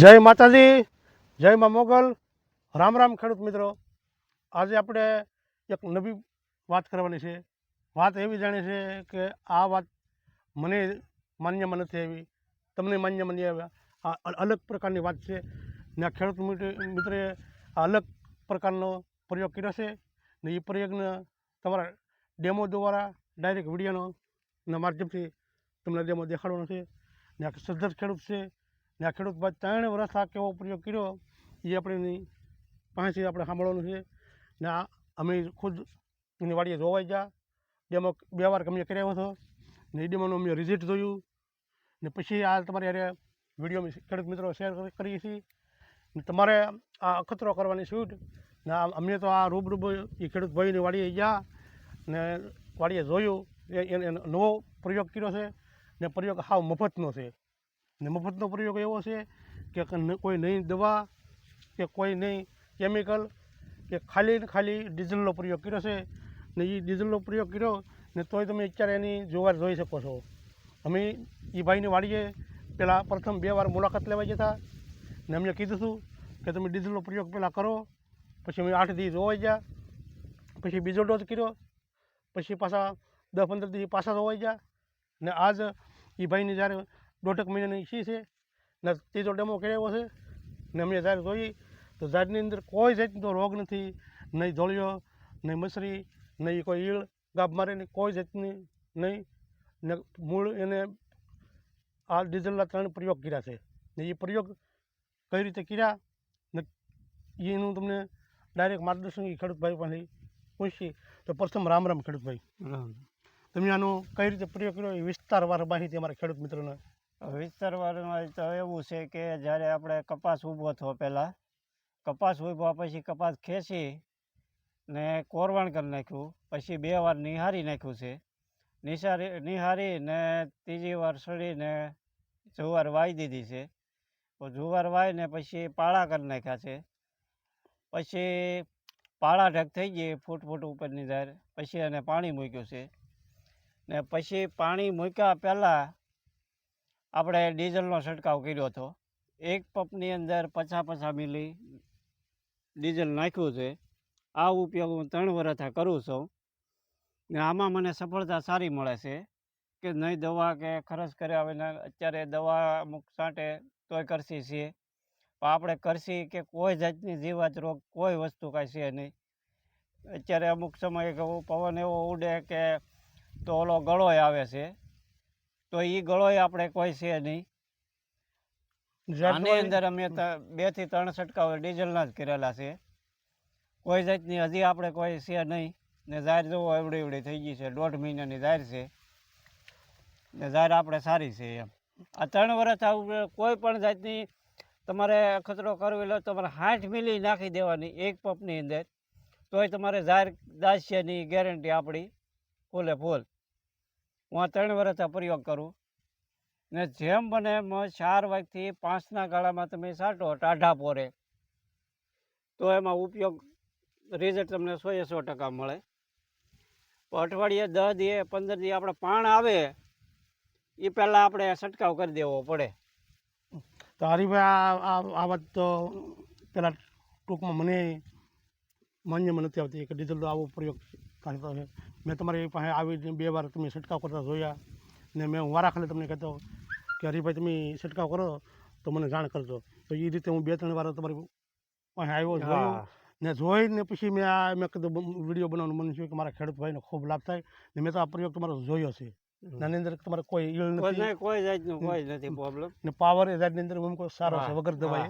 જય માતાજી, જય મા મોગલ. રામ રામ ખેડૂત મિત્રો. આજે આપણે એક નવી વાત કરવાની છે. વાત એવી જાણી છે કે આ વાત મને માન્યમાં નથી આવી. તમને માન્યમાં નહીં આવ્યા. આ અલગ પ્રકારની વાત છે. ને આ ખેડૂત મિત્રે આ અલગ પ્રકારનો પ્રયોગ કર્યો છે. ને એ પ્રયોગને તમારા ડેમો દ્વારા ડાયરેક્ટ વિડીયોનો માધ્યમથી તમને ડેમો દેખાડવાનો છે. ને આ સદ્ધર ખેડૂત છે. ને આ ખેડૂત ભાઈ ત્રણ વર્ષ આ કેવો પ્રયોગ કર્યો, એ આપણે પાસેથી આપણે સાંભળવાનું છે. ને આ અમે ખુદ એની વાડીએ જોવાઈ ગયા. ડેમો બે વાર અમે કર્યો હતો. ને એ ડેમોનું અમે રિઝલ્ટ જોયું. ને પછી આ તમારી હારે વીડિયો ખેડૂત મિત્રો શેર કરીએ છીએ. ને તમારે આ અખતરો કરવાની શૂટ ને આ અમે તો આ રૂબરૂબ એ ખેડૂત ભાઈની વાડીએ ગયા. ને વાડીએ જોયું. એ- એનો નવો પ્રયોગ કર્યો છે. ને પ્રયોગ હાવ મફતનો છે. ને મફતનો પ્રયોગ એવો છે કે કોઈ નહીં દવા કે કોઈ નહીં કેમિકલ કે ખાલી ને ખાલી ડીઝલનો પ્રયોગ કર્યો છે. ને એ ડીઝલનો પ્રયોગ કર્યો ને તોય તમે અત્યારે એની જોવાર જોઈ શકો છો. અમે એ ભાઈની વાડીએ પહેલાં પ્રથમ બે વાર મુલાકાત લેવા જતા ને અમને કીધું હતું કે તમે ડીઝલનો પ્રયોગ પહેલાં કરો, પછી અમે આઠ દી જોવાઈ ગયા, પછી બીજો ડોઝ કર્યો, પછી પાછા દસ પંદર દી પાછા જોવાઈ ગયા ને આજ એ ભાઈને જ્યારે દોઢેક મહિનાની શી છે. ને ત્રીજો ડેમો કરાવ્યો છે. ને અમે ઝાડ જોઈ. તો ઝાડની અંદર કોઈ જાતનો રોગ નથી નહીં ધોળિયો નહીં મસરી નહીં કોઈ ઈળ ગાભ મારે નહીં કોઈ જાતની નહીં. ને મૂળ એને આ ડીઝલના ત્રણ પ્રયોગ કર્યા છે. ને એ પ્રયોગ કઈ રીતે કર્યા? ને એનું તમને ડાયરેક્ટ માર્ગદર્શન એ ખેડૂતભાઈ પાસે પૂછીએ તો પ્રથમ રામ રામ ખેડૂતભાઈ. તમે આનો કઈ રીતે પ્રયોગ કર્યો એ વિસ્તારવાર માહિતી અમારા ખેડૂત મિત્રોને વિસ્તારવામાં તો એવું છે કે જ્યારે આપણે કપાસ ઊભો થયો પહેલાં, કપાસ ઊભા પછી કપાસ ખેંચી ને કોરવાણ કરી નાખ્યું, પછી બે વાર નિહારી નાખ્યું છે. નિહારી નિહારી ને ત્રીજી વાર સડીને જુવાર વાવી દીધી છે. તો જુવાર વાવીને પછી પાળા કરી નાખ્યા છે. પછી પાળા ઢગ થઈ ગઈ ફૂટ ફૂટ ઉપરની ધાર, પછી એને પાણી મૂક્યું છે. ને પછી પાણી મૂક્યા પહેલાં આપણે ડીઝલનો છંટકાવ કર્યો હતો. એક પંપની અંદર પચાસ પચાસ મિલી ડીઝલ નાખ્યું છે. આ ઉપયોગ હું ત્રણ વર્ષથી કરું છું. ને આમાં મને સફળતા સારી મળે છે કે નહીં દવા કે ખર્ચ કર્યા વિના અત્યારે દવા અમુક છાંટે તોય કરશી છીએ. પણ આપણે કરશી કે કોઈ જાતની જીવાત રોગ કોઈ વસ્તુ કાંઈ છે નહીં. અત્યારે અમુક સમયે પવન એવો ઉડે કે તો ઓલો ગળોય આવે છે. તો એ ગળોય આપણે કોઈ છે નહીં. આની અંદર અમે બેથી ત્રણ છંટકાવ ડીઝલના જ કરેલા છે. કોઈ જાતની હજી આપણે કોઈ છે નહીં. ને જાહેર જોવો એવડી એવડી થઈ ગઈ છે. દોઢ મહિનાની જાહેર છે. ને જાહેર આપણે સારી છે એમ. આ ત્રણ વર્ષ આવું કોઈ પણ જાતની તમારે ખતરો કરવો એટલે તમારે સાઠ મિલી નાખી દેવાની એક પંપની અંદર. તોય તમારે જાહેર દાસ્યની ગેરંટી આપણી ફૂલે ફૂલ. હું આ ત્રણ વર્ષ પ્રયોગ કરું. ને જેમ બને એમ ચાર વાગથી પાંચના ગાળામાં તમે સાટો, ટાઢા પોરે. તો એમાં ઉપયોગ રિઝલ્ટ તમને સો એ સો ટકા મળે. અઠવાડિયે દસ દીએ પંદર દીએ આપણે પાણ આવે એ પહેલાં આપણે છંટકાવ કરી દેવો પડે. તો હરીભાઈ આ આ વાત તો પહેલાં ટૂંકમાં મને માન્યમાં નથી આવતી કે ડીઝલનો આવો પ્રયોગ કરતો કે મેં તમારી પાસે આવી બે વાર તમે છંટકાવ કરતા જોયા ને મેં હું ખાલી તમને કહેતો કે હરીભાઈ તમે છંટકાવ કરો તો મને જાણ કરજો. તો એ રીતે હું બે ત્રણ વાર તમારી પાસે આવ્યો જોયો ને જોઈને પછી મેં આ મેં કીધું વીડિયો બનાવવાનું મન થયું કે મારા ખેડૂત ભાઈને ખૂબ લાભ થાય ને મેં તો આ પ્રયોગ તમારો જોયો છે. નાની અંદર તમારે કોઈ ઈળ નથી. કોઈ જાતનું કોઈ નથી પ્રોબ્લેમ ને પાવર એ જાતની અંદર સારો છે વગર દવાએ.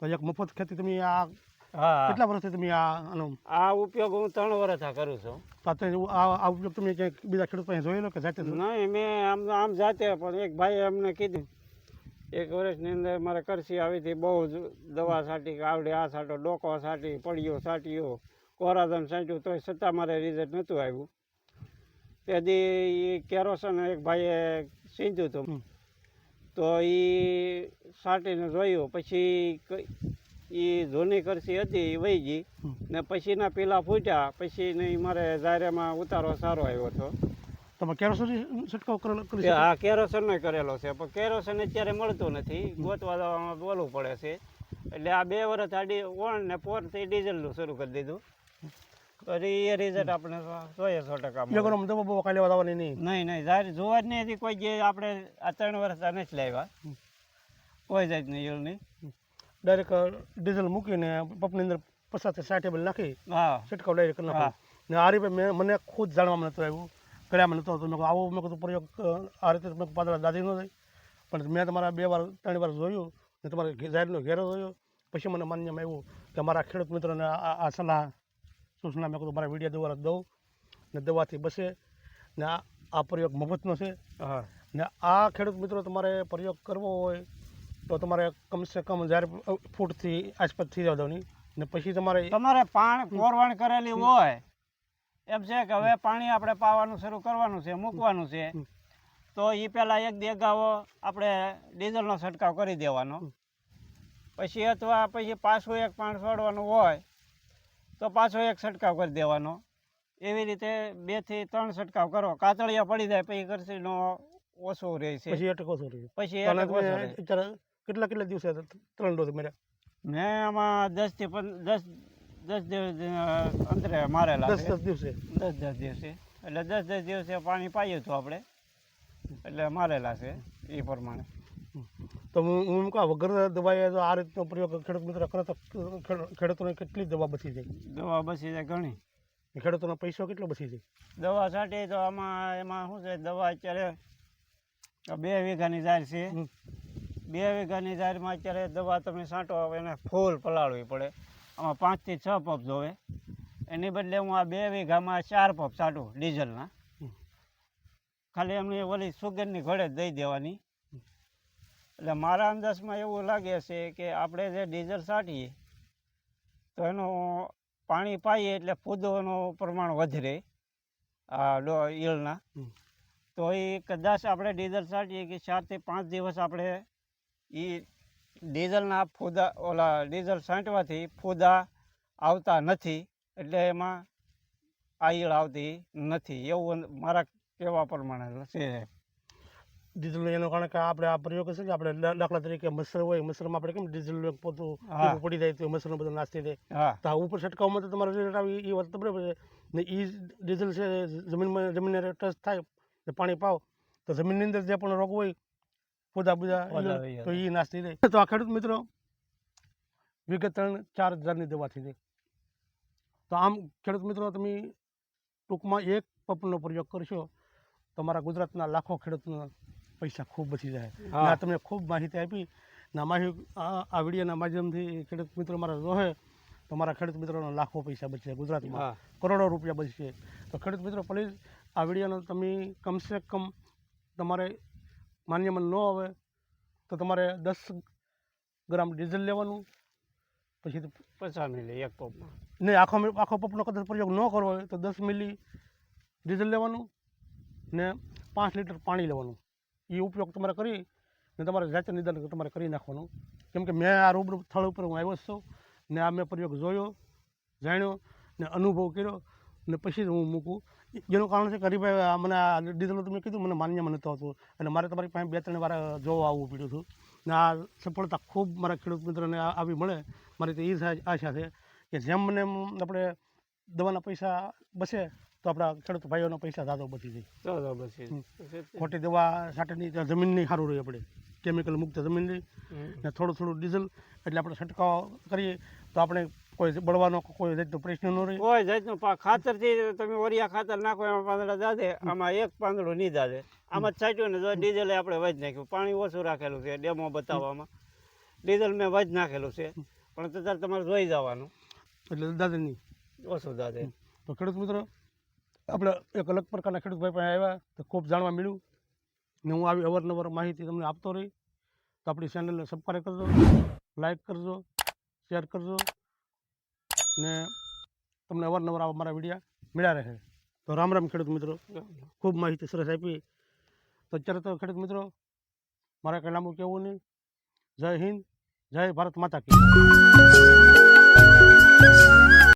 તો એક મફત ખેતી તમે આ હા. કેટલા વર્ષથી તમે આ આનો આ ઉપયોગ હું ત્રણ વર્ષ કરું છું. આ આ ઉપયોગ તમે ક્યાંક બીજા ખેડૂત પાસે જોયેલો કે જાતે નહીં મેં આમ આમ જાતે પણ એક ભાઈએ અમને કીધું એક વર્ષની અંદર મારે કરસી આવી હતી બહુ જ દવા છાંટી આવડે આ છાંટો ડોકો છાંટી પડ્યો છાંટ્યો કોરાધન છાંટ્યું તોય છતાં મારે રિઝલ્ટ નહોતું આવ્યું. તેથી એ કેરોસન એક ભાઈએ સીંધ્યું હતું. તો એ છાંટીને જોયું પછી એ જૂની કરસી હતી એ વહી ગઈ ને પછીના પીલા ફૂટ્યા પછી નહીં મારે જાહેરમાં ઉતારો સારો આવ્યો હતો. તમે કેરોસન છંટકાવ કરેલો હા કે શકો? આ કેરોસન કરેલો છે. પણ કેરોસન અત્યારે મળતું નથી. ગોતવા દવામાં બોલવું પડે છે. એટલે આ બે વર્ષ આડી ઓણ ને પોરથી ડીઝલનું શરૂ કરી દીધું. પછી એ રિઝલ્ટ આપણે જોઈએ સો ટકા કાંઈ લેવા આવવાની નહીં? નહીં નહીં જાહેર જોવા જ નહીં હતી. કોઈ જે આપણે આ ત્રણ વર્ષ આ નથી લાવ્યા. કોઈ જાતની ઈયળ નહીં. ડાયરેક્ટ ડીઝલ મૂકીને પંપની અંદર પચાસથી સાઠ નાખી છંટકાવ ડાયરેક્ટ કરી નાખો ને આ રીતે મેં મને ખુદ જાણવામાં નહોતું આવ્યું કર્યામાં નહોતો હતો. મેં આવો મેં કીધું પ્રયોગ આ રીતે મેં પાદરા દાદી ન થઈ પણ મેં તમારા બે વાર ત્રણ વાર જોયું ને તમારે જાહેરનો ઘેરો જોયો. પછી મને માન્યમાં આવ્યું કે મારા ખેડૂત મિત્રોને આ સલાહ સૂચના મેં કીધું મારા વીડિયો દ્વારા દઉં ને દવાથી બસે. ને આ આ પ્રયોગ મફતનો છે. હા. ને આ ખેડૂત મિત્રો તમારે પ્રયોગ કરવો હોય તો તમારે કમસે કમ જ્યારે ફૂટથી આસપાસ થઈ જવાની ને પછી તમારે તમારે પાણ કોરવણ કરેલી હોય એમ છે કે હવે પાણી આપણે પાવાનું શરૂ કરવાનું છે મૂકવાનું છે. તો એ પહેલાં એક દેગાવો આપણે ડીઝલનો છંટકાવ કરી દેવાનો. પછી અથવા પછી પાછું એક પાણી છોડવાનું હોય તો પાછો એક છંટકાવ કરી દેવાનો. એવી રીતે બેથી ત્રણ છંટકાવ કરો. કાતળિયા પડી જાય પછી કરસીનો ઓછો રહે છે. પછી અટકો પછી ઓછું રહે. કેટલા કેટલા દિવસે ત્રણ ડોઝ મેળ્યા મેં આમાં દસથી દસ દસ દિવસ અંતરે મારેલા દસ છે. દસ દિવસે. દસ દસ દિવસે. એટલે દસ દસ દિવસે પાણી પાઈએ તો આપણે. એટલે મારેલા છે એ પ્રમાણે. તો હું હું એમ કહું વગર દવાએ તો આ રીતનો પ્રયોગ ખેડૂત મિત્ર કરે તો ખેડૂતોને કેટલી દવા બચી જાય? દવા બચી જાય ઘણી. ખેડૂતોનો પૈસો કેટલો બચી જાય? દવા છાંટી તો આમાં એમાં શું છે દવા અત્યારે બે વીઘાની જાય છે. બે વીઘાની ઝાડમાં અત્યારે દવા તમે છાંટો આવે એને ફૂલ પલાળવી પડે. આમાં પાંચથી છ પંપ જોવે. એની બદલે હું આ બે વીઘામાં ચાર પંપ છાંટું ડીઝલના. ખાલી એમની ઓલી સુગરની ઘડે જ દઈ દેવાની. એટલે મારા અંદાજમાં એવું લાગે છે કે આપણે જે ડીઝલ છાંટીએ તો એનું પાણી પાઈએ એટલે ફૂદોનું પ્રમાણ વધરે આ ઈયળના. તો એ કદાચ આપણે ડીઝલ છાંટીએ કે ચારથી પાંચ દિવસ આપણે એ ડીઝલના ફૂદા ઓલા ડીઝલ છાંટવાથી ફૂદા આવતા નથી એટલે એમાં આયળ આવતી નથી. એવું મારા કહેવા પ્રમાણે છે. ડીઝલ એનું કારણ કે આપણે આ પ્રયોગ છે કે આપણે દા- દાખલા તરીકે મસર હોય મસરમાં આપણે કેમ ડીઝલ પોતું પડી જાય તો મચ્છરનો બધો નાશ થઈ જાય હા. તો આ ઉપર છંટકાવમાં તો તમારે રિઝલ્ટ આવી એ વાત તો બરાબર છે. ને એ ડીઝલ છે જમીનમાં જમીનને ટચ થાય પાણી પાવ તો જમીનની અંદર જે પણ રોગ હોય પોદા પૂજા તો એ નાશ થઈ જાય. તો આ ખેડૂત મિત્રો વિગત ત્રણ ચાર હજારની દવા થઈ જાય. તો આમ ખેડૂત મિત્રો તમે ટૂંકમાં એક પંપનો પ્રયોગ કરશો તો અમારા ગુજરાતના લાખો ખેડૂતના પૈસા ખૂબ બચી જાય. આ તમને ખૂબ માહિતી આપી. ના માહિતી આ વિડીયોના માધ્યમથી ખેડૂત મિત્રો મારા રહે તો મારા ખેડૂત મિત્રોના લાખો પૈસા બચશે ગુજરાતમાં. કરોડો રૂપિયા બચશે. તો ખેડૂત મિત્રો પ્લીઝ આ વિડીયોનો તમે કમસે કમ તમારે માન્યમાં ન આવે તો તમારે દસ ગ્રામ ડીઝલ લેવાનું પછી તો- પચાસ મિલી એક પંપમાં. નહીં આખો આખો પંપનો કદાચ પ્રયોગ ન કરવો હોય તો દસ મિલી ડીઝલ લેવાનું ને પાંચ લીટર પાણી લેવાનું. એ ઉપયોગ તમારે કરી ને તમારે જાતે નિદાન તમારે કરી નાખવાનું. કેમ કે મેં આ રૂબરૂ સ્થળ ઉપર હું આવ્યો છું ને આ મેં પ્રયોગ જોયો જાણ્યો ને અનુભવ કર્યો. ને પછી જ હું મૂકું. જેનું કારણ છે કે હરીભાઈ આ મને આ ડીઝલ તમે કીધું મને માન્ય મને તો હતું. અને મારે તમારી પાસે બે ત્રણ વાર જોવા આવવું પડ્યું હતું. ને આ સફળતા ખૂબ મારા ખેડૂત મિત્રોને આવી મળે. મારી તો એ આશા છે કે જેમ મને એમ આપણે દવાના પૈસા બસે તો આપણા ખેડૂત ભાઈઓના પૈસા દાદો બચી જાય. તે. ખોટી દવા છાંટેની તો જમીનની સારું રહે આપણે. કેમિકલ મુક્ત જમીનની રહી. ને થોડું થોડું ડીઝલ એટલે આપણે છંટકાવ કરીએ તો આપણે કોઈ બળવાનો કોઈ જાતનો પ્રશ્ન ન રહે. કોઈ જાતનો ખાતરથી તમે ઓરિયા ખાતર નાખો એમાં પાંદડા દાદે આમાં એક પાંદડું નહીં દાદે. આમાં જ છાંટ્યું ને ડીઝલ ડીઝલે આપણે વજ નાખ્યું. પાણી ઓછું રાખેલું છે ડેમો બતાવવામાં. ડીઝલ મેં વજ નાખેલું છે. પણ અત્યારે તમારે જોઈ જવાનું. એટલે દાદા નહીં. ઓછું દાદે. તો ખેડૂત મિત્રો આપણે એક અલગ પ્રકારના ખેડૂત ભાઈ પાસે આવ્યા તો ખૂબ જાણવા મળ્યું. ને હું આવી અવારનવાર માહિતી તમને આપતો રહી. તો આપણી ચેનલને સબસ્ક્રાઈબ કરજો લાઈક કરજો શેર કરજો. ને તમને અવારનવાર આવા મારા વિડીયા મળ્યા રહે. તો રામ રામ ખેડૂત મિત્રો. ખૂબ માહિતી સરસ આપી. તો અત્યારે તો ખેડૂત મિત્રો મારે કંઈ લાંબુ કહેવું નહીં. જય હિન્દ જય ભારત માતા કી.